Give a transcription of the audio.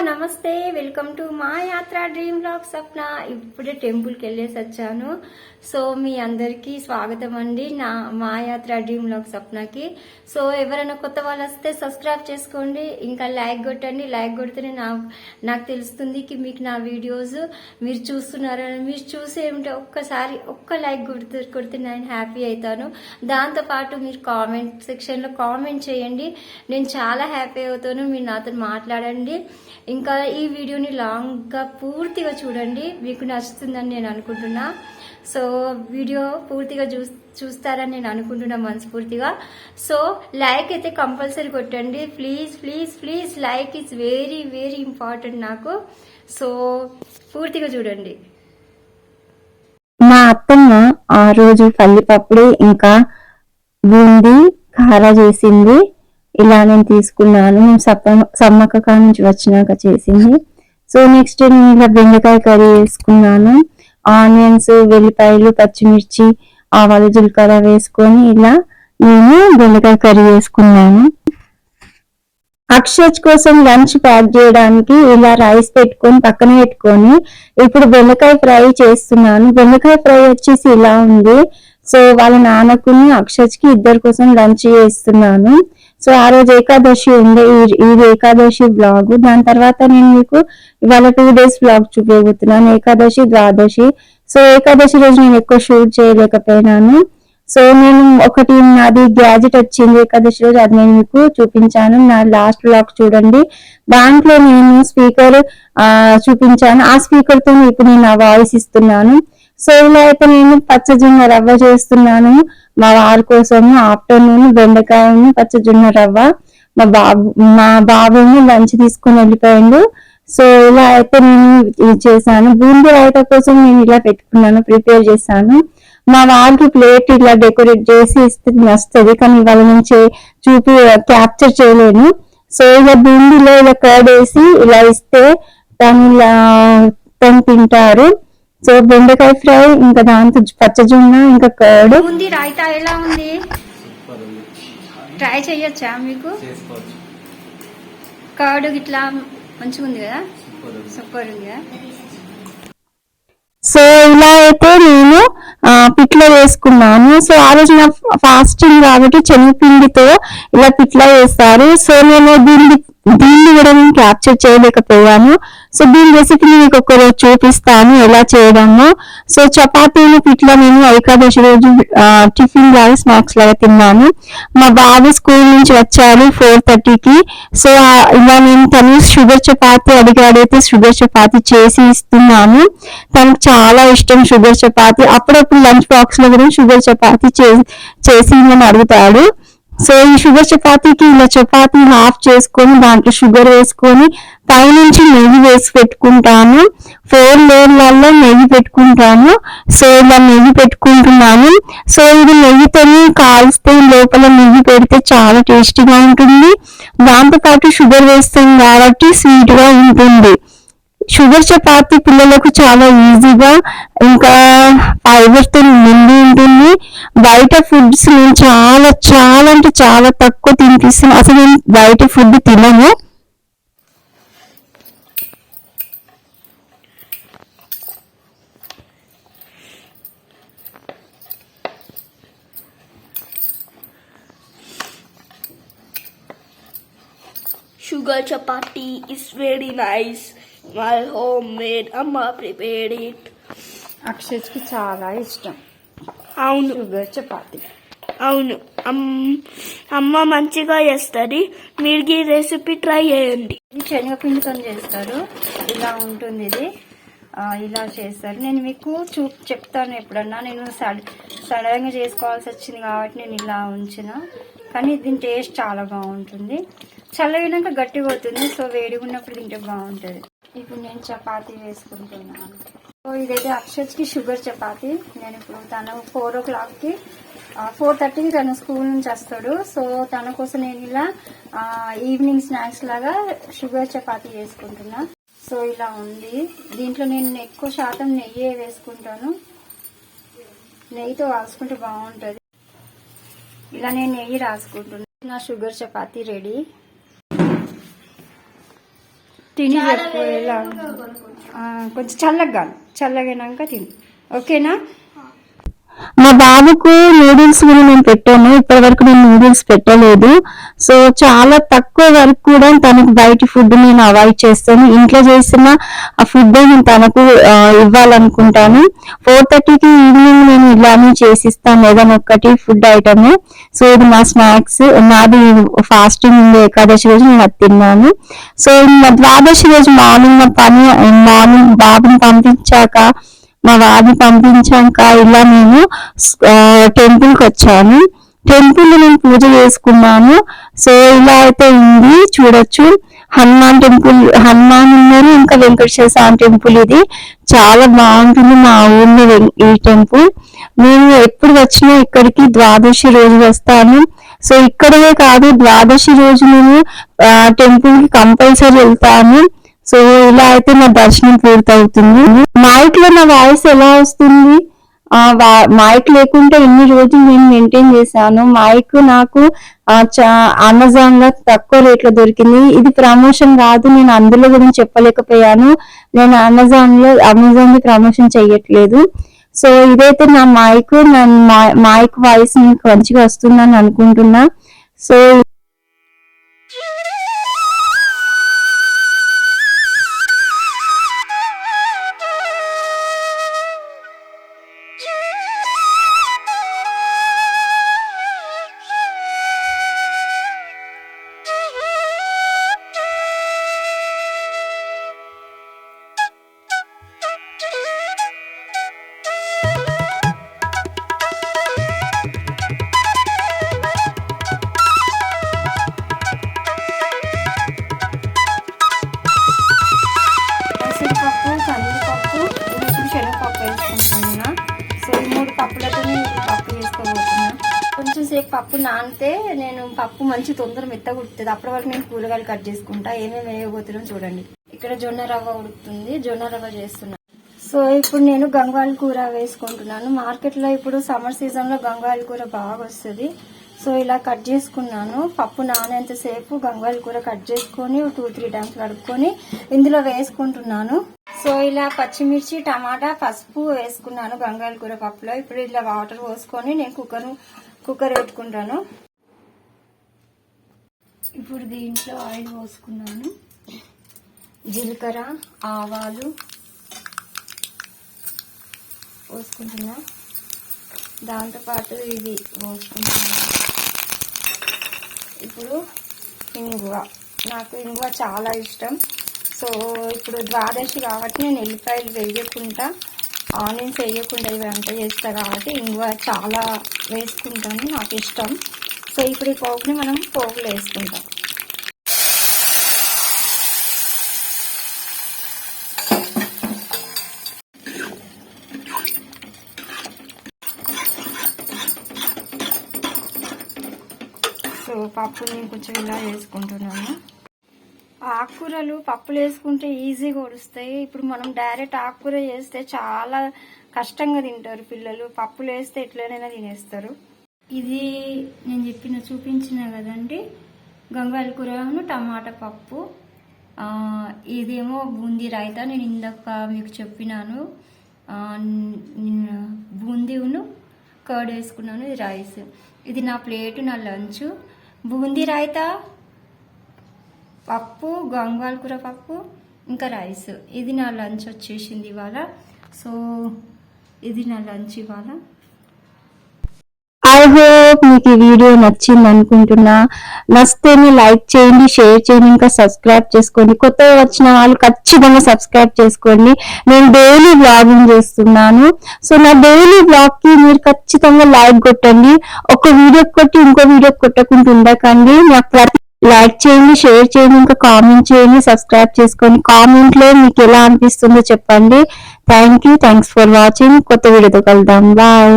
నమస్తే welcome to మా యాత్ర డ్రీమ్ బ్లాగ్ సప్న ఇప్పుడే టెంపుల్కి వెళ్ళేసి వచ్చాను. సో మీ అందరికీ స్వాగతం అండి నా మా యాత్ర డ్రీమ్ బ్లాగ్ సప్నకి సో ఎవరైనా కొత్త వాళ్ళు వస్తే సబ్స్క్రైబ్ చేసుకోండి. ఇంకా లైక్ కొట్టండి. లైక్ కొడితేనే నా నాకు తెలుస్తుంది కి మీకు నా వీడియోస్. మీరు చూస్తున్నారని మీరు చూసే ఉంటే ఒక్కసారి ఒక్క లైక్ కొడితే కొడితే నేను హ్యాపీ అవుతాను. దాంతోపాటు మీరు కామెంట్ సెక్షన్లో కామెంట్ చేయండి. నేను చాలా హ్యాపీ అవుతాను. మీరు నాతో మాట్లాడండి. ఇంకా ఈ వీడియోని లాంగ్గా పూర్తిగా చూడండి. మీకు నచ్చుతుందని నేను అనుకుంటున్నా. సో వీడియో పూర్తిగా చూ చూస్తారని నేను అనుకుంటున్నా మనస్ఫూర్తిగా. సో లైక్ అయితే కంపల్సరీ కొట్టండి. Please please please like is very very important నాకు. సో పూర్తిగా చూడండి. మా అత్తమ్మ ఆ రోజు పల్లిపప్పుడు ఇంకా బూందీ కారా చేసింది ఇలా నేను తీసుకున్నాను. సప్ప సమ్మక్క కా నుంచి వచ్చినాక చేసింది. సో నెక్స్ట్ నేను ఇలా బెండకాయ కర్రీ వేసుకున్నాను ఆనియన్స్ వెల్లిపాయలు పచ్చిమిర్చి ఆవాలు జీలకర్ర వేసుకొని ఇలా నేను బెండకాయ కర్రీ వేసుకున్నాను అక్షజ్ కోసం లంచ్ ప్యాక్ చేయడానికి ఇలా రైస్ పెట్టుకొని పక్కన పెట్టుకొని ఇప్పుడు బెండకాయ ఫ్రై చేస్తున్నాను. బెండకాయ ఫ్రై వచ్చేసి ఇలా ఉంది. సో వాళ్ళ నాన్నకుని అక్షజ్కి ఇద్దరి కోసం లంచ్ చేస్తున్నాను. సో ఆ రోజు ఏకాదశి ఉండే ఈ- ఇది ఏకాదశి బ్లాగ్ దాని తర్వాత నేను మీకు ఇవాళ టూ డేస్ బ్లాగ్ చూపించబోతున్నాను ఏకాదశి ద్వాదశి. సో ఏకాదశి రోజు నేను ఎక్కువ షూట్ చేయలేకపోయినాను. సో నేను ఒకటి నాది గ్యాజెట్ వచ్చింది ఏకాదశి రోజు అది నేను మీకు చూపించాను. నా లాస్ట్ బ్లాగ్ చూడండి. దాంట్లో నేను స్పీకర్ చూపించాను. ఆ స్పీకర్తో ఇప్పుడు నేను నా వాయిస్ ఇస్తున్నాను. సో ఇలా అయితే నేను పచ్చజొన్న రవ్వ చేస్తున్నాను. మా వారి కోసము ఆఫ్టర్నూన్ బెండకాయను పచ్చజొన్న రవ్వ. మా బాబు మా బాబుని లంచ్ తీసుకొని వెళ్ళిపోయిండు. సో ఇలా అయితే నేను ఇది చేశాను. బూందీ రైత కోసం నేను ఇలా పెట్టుకున్నాను ప్రిపేర్ చేశాను. మా వారికి ప్లేట్ ఇలా డెకరేట్ చేసి ఇస్తే నచ్చుతుంది కానీ వాళ్ళ నుంచి చూపి క్యాప్చర్ చేయలేను. సో ఇలా బూందీలో ఇలా కర్డ్ వేసి ఇలా ఇస్తే దాని ఇలా తను తింటారు. సో బెండకాయ ఫ్రై ఇంకా దాంతో పచ్చజొన్న ఇంకా కర్డ్. ఉంది రాయితా ఎలా ఉంది? ట్రై చేయొచ్చా మీకు? కర్డ్ ఇట్లా మంచిగా ఉంది కదా? సూపర్ ఉంది కదా? సో ఇలా అయితే నేను పిట్ల వేసుకున్నాను. సో ఆ రోజు నా ఫాస్టింగ్ కాబట్టి శనగపిండితో ఇలా పిట్ల వేస్తారు. సో నేను దీన్ని దీన్ని కూడా నేను క్యాప్చర్ చేయలేకపోయాను. సో దీని రెసిపీని మీకు ఒక రోజు చూపిస్తాను ఎలా చేయడము. సో చపాతీలు ఇట్లా నేను ఏకాదశి రోజు టిఫిన్ లాగా స్నాక్స్ లాగా తిన్నాను. మా బాబు స్కూల్ నుంచి వచ్చారు ఫోర్ థర్టీకి. సో ఇలా నేను తను షుగర్ చపాతీ అడిగాడైతే షుగర్ చపాతీ చేసి ఇస్తున్నాను. తనకు చాలా ఇష్టం షుగర్ చపాతీ. అప్పుడప్పుడు లంచ్ బాక్స్లో కూడా షుగర్ చపాతీ చే- చేసి నేను అడుగుతాడు. సో ఈ షుగర్ చపాతీకి ఇలా చపాతీ హాఫ్ చేసుకొని దాంట్లో షుగర్ వేసుకొని పైనుంచి నెయ్యి వేసి పెట్టుకుంటాను. ఫోర్ లేయర్లలో నెయ్యి పెట్టుకుంటాను. సో ఇలా నెయ్యి పెట్టుకుంటున్నాను. సో ఇది నెయ్యితో కాల్స్తే లోపల నెయ్యి పెడితే చాలా టేస్టీగా ఉంటుంది. దాంతోపాటు షుగర్ వేస్తాం కాబట్టి స్వీట్గా ఉంటుంది. షుగర్ చపాతి పిల్లలకు చాలా ఈజీగా ఇంకా ఫైబర్తో నిండి ఉంటుంది. బయట ఫుడ్స్ నేను చాలా చాలా అంటే చాలా తక్కువ తినిపిస్తాను. అసలు నేను బయట ఫుడ్ తినను. Sugar chapati is very nice. My homemade Amma prepared it. అక్షయ్కి చాలా ఇష్టం. అవును. షుగర్ చపాతి. అవును. అమ్- అమ్మ మంచిగా చేస్తుంది. మీరు ఈ రెసిపీ ట్రై చేయండి. శనగపిండితో చేస్తారు. ఇలా ఉంటుంది ఇది. ఇలా చేస్తారు. నేను మీకు చూ చెప్తాను ఎప్పుడన్నా. నేను సడ్ సడన్గా చేసుకోవాల్సి వచ్చింది కాబట్టి నేను ఇలా ఉంచిన. కానీ దీని టేస్ట్ చాలా బాగుంటుంది. చల్లగినాక గట్టిగా అవుతుంది. సో వేడిగా ఉన్నప్పుడు తింటే బాగుంటుంది. ఇప్పుడు నేను చపాతీ వేసుకుంటున్నాను. సో ఇదైతే అక్షర్కి షుగర్ చపాతీ. నేను ఇప్పుడు తను ఫోర్ ఓ క్లాక్కి ఫోర్ థర్టీకి తను స్కూల్ నుంచి వస్తాడు. సో తన కోసం నేను ఇలా ఈవినింగ్ స్నాక్స్ లాగా షుగర్ చపాతీ వేసుకుంటున్నా. సో ఇలా ఉంది. దీంట్లో నేను ఎక్కువ శాతం నెయ్యి వేసుకుంటాను. నెయ్యితో రాసుకుంటే బాగుంటుంది. ఇలా నేను నెయ్యి రాసుకుంటున్నాను నా షుగర్ చపాతీ రెడీ. తిని చెప్పు ఎలా ఆ, కొంచెం చల్లగా చల్లగైనాక తిని. ఓకేనా? మా బాబుకు నూడిల్స్ కూడా నేను పెట్టాను. ఇప్పటి వరకు నేను నూడిల్స్ పెట్టలేదు. సో చాలా తక్కువ వరకు కూడా తనకు బయట ఫుడ్ నేను అవాయిడ్ చేస్తాను. ఇంట్లో చేసిన ఆ ఫుడ్ నేను తనకు ఇవ్వాలనుకుంటాను. ఫోర్ థర్టీకి ఈవినింగ్ నేను ఇలానే చేసిస్తాను. ఏదైనా ఒక్కటి ఫుడ్ ఐటమ్ సో ఇది మా స్నాక్స్ నాది ఫాస్టింగ్ ఉంది ఏకాదశి రోజు నేను అది తిన్నాను. సో మా ద్వాదశి రోజు మార్నింగ్ మా పని మార్నింగ్ బాబుని పంపించాక మా వారిని పంపించాక ఇలా నేను టెంపుల్కి వచ్చాను. టెంపుల్ నేను పూజ చేసుకున్నాము. సో ఇలా అయితే ఉంది. చూడొచ్చు. హనుమాన్ టెంపుల్ హనుమాన్ ఉన్నారు ఇంకా వెంకటేశ్వర స్వామి టెంపుల్ ఇది. చాలా బాగుంటుంది మా ఊర్లో వెం- ఈ టెంపుల్. మేము ఎప్పుడు వచ్చినా ఇక్కడికి ద్వాదశి రోజు వస్తాను సో ఇక్కడే కాదు ద్వాదశి రోజు నేను టెంపుల్కి కంపల్సరీ వెళ్తాను సో ఇలా అయితే నా దర్శనం పూర్తవుతుంది. మా లో నా వాయిస్ ఎలా వస్తుంది? వా- మైక్ లేకుంటే ఎన్ని రోజులు నేను మెయింటైన్ చేశాను? మైక్ నాకు అమెజాన్లో తక్కువ రేట్లో దొరికింది. ఇది ప్రమోషన్ కాదు నేను అందులో గురించి చెప్పలేకపోయాను. నేను అమెజాన్లో అమెజాన్ ప్రమోషన్ చెయ్యట్లేదు. సో ఇదైతే నా మైక్ నా మైక్ వాయిస్ మీకు మంచిగా వస్తుందని అనుకుంటున్నా. సో కొంచెం సేపు పప్పు నానితే నేను పప్పు మంచి తొందర మెత్తగా కుడుతుంది అప్పటి వరకు నేను కూరగాయలు కట్ చేసుకుంటా. ఏమేమి వేయబోతున్నాం చూడండి. ఇక్కడ జొన్న రవ్వ ఉడుకుతుంది. జొన్న రవ్వ చేస్తున్నా. సో ఇప్పుడు నేను గంగాళ కూర వేసుకుంటున్నాను. మార్కెట్లో ఇప్పుడు సమ్మర్ సీజన్లో గంగాళ కూర బాగా వస్తుంది. సో ఇలా కట్ చేసుకున్నాను. పప్పు నానేంతసేపు గంగాళ కూర కట్ చేసుకొని టూ త్రీ టైమ్స్ కడుక్కొని ఇందులో వేసుకుంటున్నాను. సో ఇలా పచ్చిమిర్చి టమాటా పసుపు వేసుకున్నాను గంగాళ కూర పప్పులో. ఇప్పుడు ఇలా వాటర్ పోసుకొని నేను కుక్కర్ కుక్కర్ పెట్టుకుంటాను ఇప్పుడు దీంట్లో ఆయిల్ పోసుకున్నాను. జీలకర్ర ఆవాలు పోసుకుంటున్నా. దాంతోపాటు ఇది పోసుకుంటున్నా. ఇప్పుడు ఇంగువ. నాకు ఇంగువ చాలా ఇష్టం. సో ఇప్పుడు ద్వాదశి కాబట్టి నేను ఎల్లిపాయలు వేయకుండా ఆనియన్స్ వేయకుండా ఇవి వంట చేస్తా కాబట్టి ఇంగువ చాలా వేసుకుంటాను నాకు ఇష్టం. సో ఇప్పుడు ఈ పోగుని మనం పోగులు వేసుకుంటాం. సో పప్పుని కొంచెం ఇలా వేసుకుంటున్నాను. ఆకుకూరలు పప్పులు వేసుకుంటే ఈజీగా ఉడుస్తాయి ఇప్పుడు మనం డైరెక్ట్ ఆకుకూర చేస్తే చాలా కష్టంగా తింటారు పిల్లలు. పప్పులు వేస్తే ఎట్లనైనా తినేస్తారు. ఇది నేను చెప్పిన చూపించిన కదండి. గంగాల కూరను టమాటా పప్పు. ఇదేమో బూందీ రైతా. నేను ఇందాక మీకు చెప్పినాను. బూందీను కర్డ్ వేసుకున్నాను. ఇది రైస్. ఇది నా ప్లేట్ నా లంచ్. బూందీ రాయితా పప్పు గంగాల కూర పప్పు ఇంకా రైస్. ఇది నా లంచ్ వచ్చేసింది ఇవాళ. సో ఇది నా లంచ్ ఇవాళ. ఐ హోప్ మీకు ఈ వీడియో నచ్చింది అనుకుంటున్నా. నచ్చితేనే లైక్ చేయండి షేర్ చేయండి ఇంకా సబ్స్క్రైబ్ చేసుకోండి. కొత్తగా వచ్చిన వాళ్ళు ఖచ్చితంగా సబ్స్క్రైబ్ చేసుకోండి. నేను డైలీ బ్లాగింగ్ చేస్తున్నాను. సో నా డైలీ బ్లాగ్కి మీరు ఖచ్చితంగా లైక్ కొట్టండి. ఒక వీడియో కొట్టి ఇంకో వీడియో కొట్టకుండా ఉండకండి. నాకు ప్రతి లైక్ చేయండి షేర్ చేయండి ఇంకా కామెంట్ చేయండి సబ్స్క్రైబ్ చేసుకోండి కామెంట్లో మీకు ఎలా అనిపిస్తుందో చెప్పండి. Thank you thanks for watching. కొత్త వీడియోతో కలుద్దాం. బాయ్.